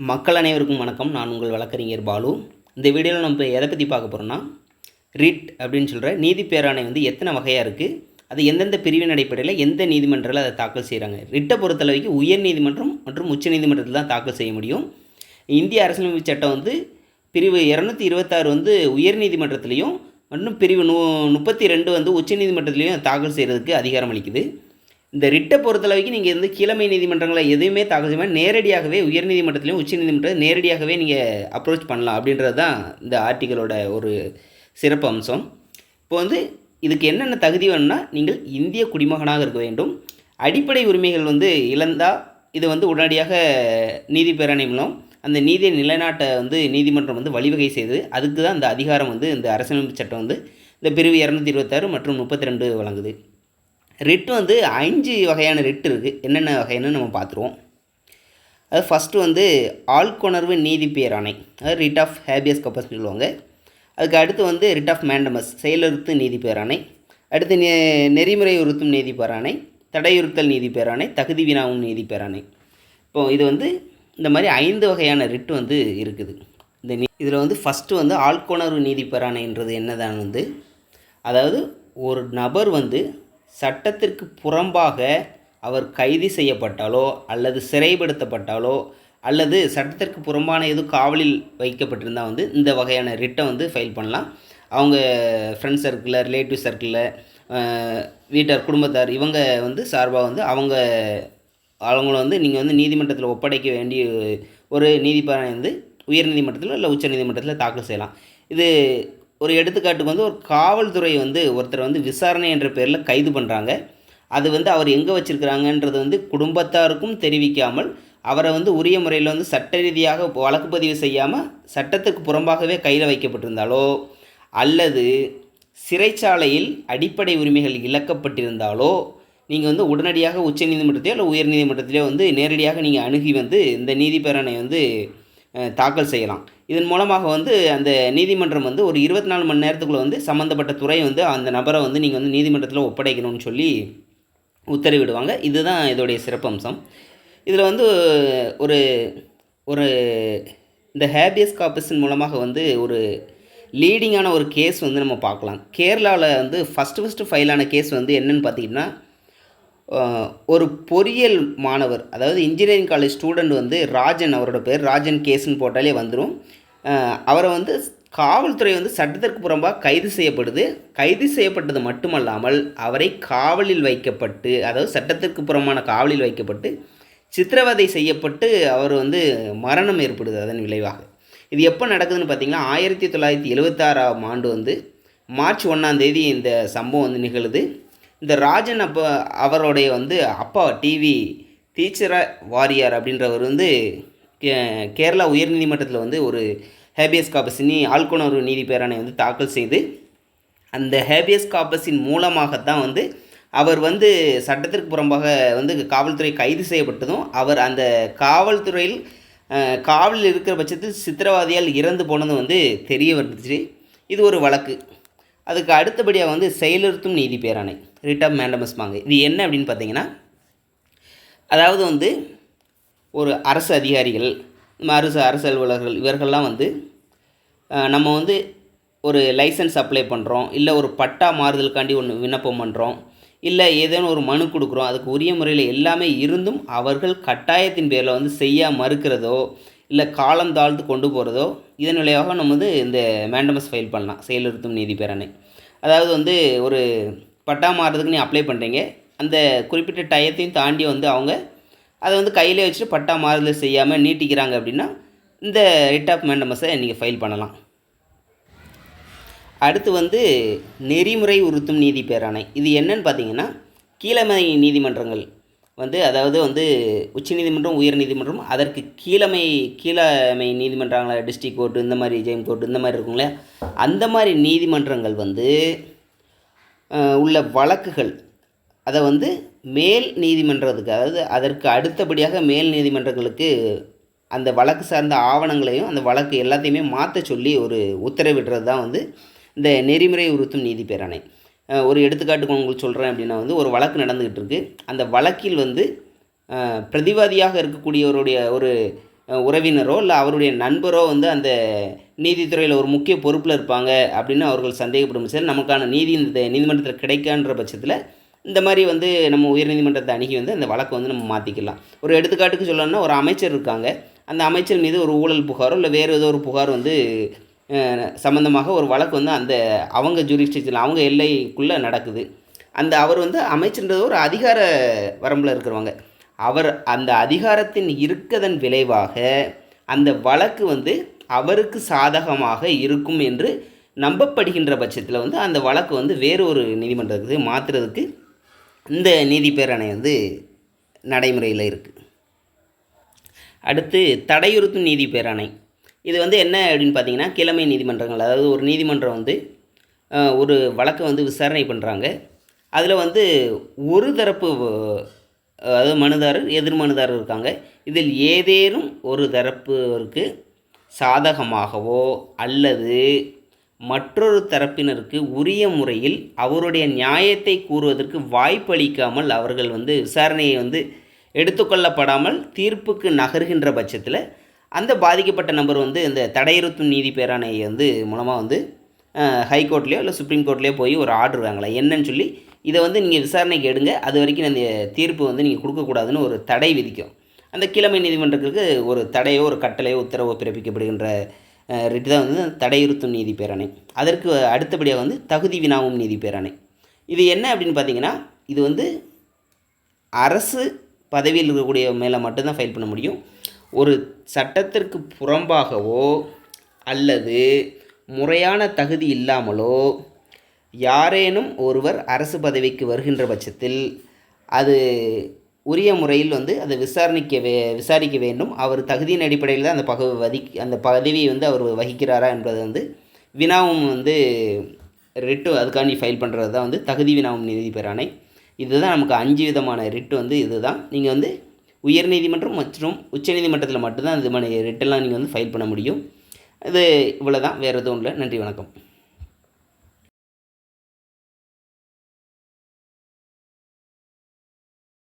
மக்கள் அனைவருக்கும் வணக்கம். நான் உங்கள் வழக்கறிஞர் பாலு. இந்த வீடியோவில் நம்ம இப்போ எதை பற்றி பார்க்க போகிறோம்னா ரிட் அப்படின்னு சொல்கிற நீதி பேராணை வந்து எத்தனை வகையாக இருக்குது அது எந்தெந்த பிரிவின் அடிப்படையில் எந்த நீதிமன்றத்தில் அதை தாக்கல் செய்கிறாங்க ரிட்டை பொறுத்தளவுக்கு உயர் நீதிமன்றம் மற்றும் உச்ச நீதிமன்றத்தில் தான் தாக்கல் செய்ய முடியும். இந்திய அரசியலமைப்பு சட்டம் வந்து பிரிவு இரநூத்தி இருபத்தாறு வந்து உயர் நீதிமன்றத்துலேயும் மற்றும் பிரிவு நூ முப்பத்தி ரெண்டு வந்து உச்ச நீதிமன்றத்துலேயும் தாக்கல் செய்கிறதுக்கு அதிகாரம் அளிக்குது. இந்த ரிட்டை பொறுத்தளவுக்கு நீங்கள் வந்து கிழமை நீதிமன்றங்களை எதுவுமே தாக்கல் செய்யாமல் நேரடியாகவே உயர்நீதிமன்றத்திலையும் உச்ச நேரடியாகவே நீங்கள் அப்ரோச் பண்ணலாம் அப்படின்றது தான் இந்த ஆர்டிக்கலோட ஒரு சிறப்பு அம்சம். இப்போ வந்து இதுக்கு என்னென்ன தகுதி வேணும்னா நீங்கள் இந்திய குடிமகனாக இருக்க வேண்டும். அடிப்படை உரிமைகள் வந்து இழந்தால் இது வந்து உடனடியாக நீதி பேரணை மூலம் அந்த நீதியை நிலைநாட்ட வந்து நீதிமன்றம் வந்து வழிவகை செய்து அதுக்கு தான் இந்த அதிகாரம் வந்து இந்த அரசியலமைப்பு சட்டம் வந்து இந்த பிரிவு இரநூத்தி இருபத்தாறு மற்றும் முப்பத்தி ரெண்டு வழங்குது. ரிட் வந்து அஞ்சு வகையான ரிட் இருக்குது என்னென்ன வகைன்னு நம்ம பார்த்துருவோம். அது ஃபஸ்ட்டு வந்து ஆள்கொணர்வு நீதி பேராணை. அதாவது ரிட் ஆஃப் ஹேபியஸ் கப்பஸ்னு சொல்லுவாங்க. அதுக்கு அடுத்து வந்து ரிட் ஆஃப் மேண்டமஸ் செயலறுத்து நீதி பேராணை. அடுத்து நெ நெறிமுறை உறுத்தும் நீதி பேராணை தடையுறுத்தல் நீதி பேராணை தகுதி வினாவும் நீதி பேராணை. இப்போ இது வந்து இந்த மாதிரி ஐந்து வகையான ரிட் வந்து இருக்குது. இந்த நீ இதில் வந்து ஃபஸ்ட்டு வந்து ஆள்கொணர்வு நீதி பேராணைன்றது என்னதான் வந்து அதாவது ஒரு நபர் வந்து சட்டத்திற்கு புறம்பாக அவர் கைது செய்யப்பட்டாலோ அல்லது சிறைப்படுத்தப்பட்டாலோ அல்லது சட்டத்திற்கு புறம்பான எதுவும் காவலில் வைக்கப்பட்டிருந்தால் வந்து இந்த வகையான ரிட்டை வந்து ஃபைல் பண்ணலாம். அவங்க ஃப்ரெண்ட்ஸ் சர்க்கிளில் ரிலேட்டிவ் சர்க்கிளில் வீட்டார் குடும்பத்தார் இவங்க வந்து சார்பாக வந்து அவங்க அவங்கள வந்து நீங்கள் வந்து நீதிமன்றத்தில் ஒப்படைக்க வேண்டிய ஒரு நீதிபதி வந்து உயர்நீதிமன்றத்தில் இல்லை உச்சநீதிமன்றத்தில் தாக்கல் செய்யலாம். இது ஒரு எடுத்துக்காட்டுக்கு வந்து ஒரு காவல்துறை வந்து ஒருத்தர் வந்து விசாரணை என்ற பேரில் கைது பண்ணுறாங்க அது வந்து அவர் எங்கே வச்சுருக்கிறாங்கன்றது வந்து குடும்பத்தாருக்கும் தெரிவிக்காமல் அவரை வந்து உரிய முறையில் வந்து சட்ட ரீதியாக வழக்கு பதிவு செய்யாமல் சட்டத்துக்கு புறம்பாகவே கையில் வைக்கப்பட்டிருந்தாலோ அல்லது சிறைச்சாலையில் அடிப்படை உரிமைகள் இழக்கப்பட்டிருந்தாலோ நீங்கள் வந்து உடனடியாக உச்சநீதிமன்றத்திலோ இல்லை உயர்நீதிமன்றத்திலேயோ வந்து நேரடியாக நீங்கள் அணுகி வந்து இந்த நீதிபேரணை வந்து தாக்கல் செய்யலாம். இதன் மூலமாக வந்து அந்த நீதிமன்றம் வந்து ஒரு இருபத்தி நாலு மணி நேரத்துக்குள்ளே வந்து சம்மந்தப்பட்ட துறை வந்து அந்த நபரை வந்து நீங்கள் வந்து நீதிமன்றத்தில் ஒப்படைக்கணும்னு சொல்லி உத்தரவிடுவாங்க. இதுதான் இதோடைய சிறப்பம்சம். இதில் வந்து ஒரு ஒரு இந்த ஹேபியஸ் காப்பஸின் மூலமாக வந்து ஒரு லீடிங்கான ஒரு கேஸ் வந்து நம்ம பார்க்கலாம். கேரளாவில் வந்து ஃபஸ்ட்டு ஃபஸ்ட்டு ஃபைலான கேஸ் வந்து என்னென்னு பார்த்தீங்கன்னா ஒரு பொறியியல் மாணவர் அதாவது இன்ஜினியரிங் காலேஜ் ஸ்டூடெண்ட் வந்து ராஜன் அவரோட பேர் ராஜன் கேஸ்ன்னு போட்டாலே வந்துடும் அவரை வந்து காவல்துறை வந்து சட்டத்திற்கு புறம்பாக கைது செய்யப்படுது. கைது செய்யப்பட்டது மட்டுமல்லாமல் அவரை காவலில் வைக்கப்பட்டு அதாவது சட்டத்திற்கு புறமான காவலில் வைக்கப்பட்டு சித்திரவதை செய்யப்பட்டு அவர் வந்து மரணம் ஏற்படுது அதன் விளைவாக. இது எப்போ நடக்குதுன்னு பார்த்தீங்கன்னா ஆயிரத்தி தொள்ளாயிரத்தி எழுபத்தாறாம் ஆண்டு வந்து மார்ச் ஒன்றாம் தேதி இந்த சம்பவம் வந்து நிகழுது. இந்த ராஜன் அப்போ அவருடைய வந்து அப்பா டிவி டீச்சர வாரியார் அப்படின்றவர் வந்து கேரளா உயர்நீதிமன்றத்தில் வந்து ஒரு ஹேபியஸ் காப்பஸினி ஆள்கொணர்வு நீதி பேராணை வந்து தாக்கல் செய்து அந்த ஹேபியஸ் காப்பஸின் மூலமாகத்தான் வந்து அவர் வந்து சட்டத்திற்கு புறம்பாக வந்து காவல்துறை கைது செய்யப்பட்டதும் அவர் அந்த காவல்துறையில் காவலில் இருக்கிற பட்சத்தில் சித்திரவாதியால் இறந்து போனதும் வந்து தெரிய வந்துச்சு. இது ஒரு வழக்கு. அதுக்கு அடுத்தபடியாக வந்து செயலிறுத்தும் நீதி பேராணை ரிட் ஆஃப் மேண்டமஸ் வாங்க. இது என்ன அப்படின்னு பார்த்தீங்கன்னா அதாவது வந்து ஒரு அரசு அதிகாரிகள் அரசு அரசு அலுவலர்கள் இவர்கள்லாம் வந்து நம்ம வந்து ஒரு லைசன்ஸ் அப்ளை பண்ணுறோம் இல்லை ஒரு பட்டா மாறுதலுக்காண்டி ஒன்று விண்ணப்பம் பண்ணுறோம் இல்லை ஏதேனும் ஒரு மனு கொடுக்குறோம் அதுக்கு உரிய முறையில் எல்லாமே இருந்தும் அவர்கள் கட்டாயத்தின் பேரில் வந்து செய்ய மறுக்கிறதோ இல்லை காலம் தாழ்த்து கொண்டு போகிறதோ இதன் விளைவாக நம்ம வந்து இந்த மேண்டமஸ் ஃபைல் பண்ணலாம். செயலிறுத்தும் நீதி பேரணை. அதாவது வந்து ஒரு பட்டா மாறுறதுக்கு நீ அப்ளை பண்ணுறீங்க அந்த குறிப்பிட்ட டயத்தையும் தாண்டி வந்து அவங்க அதை வந்து கையிலே வச்சுட்டு பட்டா மாறுதல் செய்யாமல் நீட்டிக்கிறாங்க அப்படின்னா இந்த ரிட் ஆஃப் மேண்டமஸை நீங்கள் ஃபைல் பண்ணலாம். அடுத்து வந்து நெறிமுறை உறுத்தும் நீதி பேராணை. இது என்னன்னு பார்த்தீங்கன்னா கீழமை நீதிமன்றங்கள் வந்து அதாவது வந்து உச்ச நீதிமன்றம் உயர் நீதிமன்றம் அதற்கு கீழமை கீழமை நீதிமன்றங்களா? டிஸ்ட்ரிக் கோர்ட்டு இந்த மாதிரி ஜெயம் கோர்ட்டு இந்த மாதிரி இருக்குங்களே அந்த மாதிரி நீதிமன்றங்கள் வந்து உள்ள வழக்குகள் அதை வந்து மேல் நீதிமன்றத்துக்கு அதாவது அதற்கு அடுத்தபடியாக மேல் நீதிமன்றங்களுக்கு அந்த வழக்கு சார்ந்த ஆவணங்களையும் அந்த வழக்கு எல்லாத்தையுமே மாற்ற சொல்லி ஒரு உத்தரவிடுறது தான் வந்து இந்த நெறிமுறை உறுத்தும் நீதி பேராணை. ஒரு எடுத்துக்காட்டுக்கு உங்களுக்கு சொல்கிறேன் அப்படின்னா வந்து ஒரு வழக்கு நடந்துக்கிட்டு இருக்குது அந்த வழக்கில் வந்து பிரதிவாதியாக இருக்கக்கூடியவருடைய ஒரு உறவினரோ இல்லை அவருடைய நண்பரோ வந்து அந்த நீதித்துறையில் ஒரு முக்கிய பொறுப்பில் இருப்பாங்க அப்படின்னு அவர்கள் சந்தேகப்படும். சரி நமக்கான நீதி இந்த நீதிமன்றத்தில் கிடைக்கான்ற பட்சத்தில் இந்த மாதிரி வந்து நம்ம உயர்நீதிமன்றத்தை அணுகி வந்து அந்த வழக்கை வந்து நம்ம மாற்றிக்கலாம் ஒரு எடுத்துக்காட்டுக்கு சொல்லணும்னா ஒரு அமைச்சர் இருக்காங்க. அந்த அமைச்சர் மீது ஒரு ஊழல் புகாரோ இல்லை வேறு ஏதோ ஒரு புகார் வந்து சம்மந்தமாக சம்பந்தமாக ஒரு வழக்கு வந்து அந்த அவங்க ஜூரிஸ்டிக்ஷன் அவங்க எல்லைக்குள்ளே நடக்குது. அந்த அவர் வந்து அமைச்சர்ன்றது ஒரு அதிகார வரம்பில் இருக்கிறவங்க. அவர் அந்த அதிகாரத்தின் இருக்கதன் விளைவாக அந்த வழக்கு வந்து அவருக்கு சாதகமாக இருக்கும் என்று நம்பப்படுகின்ற பட்சத்தில் வந்து அந்த வழக்கு வந்து வேறு ஒரு நீதிமன்றத்துக்கு மாற்றுறதுக்கு இந்த நீதி பேரணை வந்து நடைமுறையில் இருக்குது அடுத்து தடையுறுத்தும் நீதி பேரணை. இது வந்து என்ன அப்படின்னு பார்த்தீங்கன்னா கிழமை நீதிமன்றங்கள். அதாவது ஒரு நீதிமன்றம் வந்து ஒரு வழக்கை வந்து விசாரணை பண்ணுறாங்க அதில் வந்து ஒரு தரப்பு அதாவது மனுதாரர் எதிர் மனுதாரர் இருக்காங்க. இதில் ஏதேனும் ஒரு தரப்புக்கு சாதகமாகவோ அல்லது மற்றொரு தரப்பினருக்கு உரிய முறையில் அவருடைய நியாயத்தை கூறுவதற்கு வாய்ப்பளிக்காமல் அவர்கள் வந்து விசாரணையை வந்து எடுத்துக்கொள்ளப்படாமல் தீர்ப்புக்கு நகர்கின்ற பட்சத்தில் அந்த பாதிக்கப்பட்ட நபர் வந்து இந்த தடையிறுத்தும் நீதி பேராணை வந்து மூலமாக வந்து ஹைகோர்ட்லேயோ இல்லை சுப்ரீம் கோர்ட்லேயோ போய் ஒரு ஆர்டர் வாங்கலாம். என்னன்னு சொல்லி இதை வந்து நீங்கள் விசாரணைக்கு எடுங்க. அது வரைக்கும் அந்த தீர்ப்பு வந்து நீங்கள் கொடுக்கக்கூடாதுன்னு ஒரு தடை விதிக்கும். அந்த கிழமை நீதிமன்றத்திற்கு ஒரு தடையோ ஒரு கட்டளையோ உத்தரவோ பிறப்பிக்கப்படுகின்ற ரிட்டு தான் வந்து தடையுறுத்தும் நீதி பேரணை. அதற்கு அடுத்தபடியாக வந்து தகுதி வினாவும் நீதி பேரணை. இது என்ன அப்படின்னு பார்த்தீங்கன்னா இது வந்து அரசு பதவியில் இருக்கக்கூடிய மேலே மட்டும்தான் ஃபைல் பண்ண முடியும். ஒரு சட்டத்திற்கு புறம்பாகவோ அல்லது முறையான தகுதி இல்லாமலோ யாரேனும் ஒருவர் அரசு பதவிக்கு வருகின்ற பட்சத்தில் அது உரிய முறையில் வந்து அதை விசாரணிக்க வே விசாரிக்க வேண்டும். அவர் தகுதியின் அடிப்படையில் தான் அந்த பக வதி அந்த பதவியை வந்து அவர் வகிக்கிறாரா என்பது வந்து வினாவும் வந்து ரிட்டு அதுக்காண்டி ஃபைல் பண்ணுறது தான் வந்து தகுதி வினாவும் நீதி பெறானை இதுதான் நமக்கு அஞ்சு விதமான ரிட்டு வந்து இதுதான். நீங்கள் வந்து உயர்நீதிமன்றம் மற்றும் உச்சநீதிமன்றத்தில் மட்டும்தான் இது மாதிரி ரிட்டெல்லாம் நீங்கள் வந்து ஃபைல் பண்ண முடியும். இது இவ்வளோ தான் வேறு எதுவும் இல்லை. நன்றி வணக்கம்.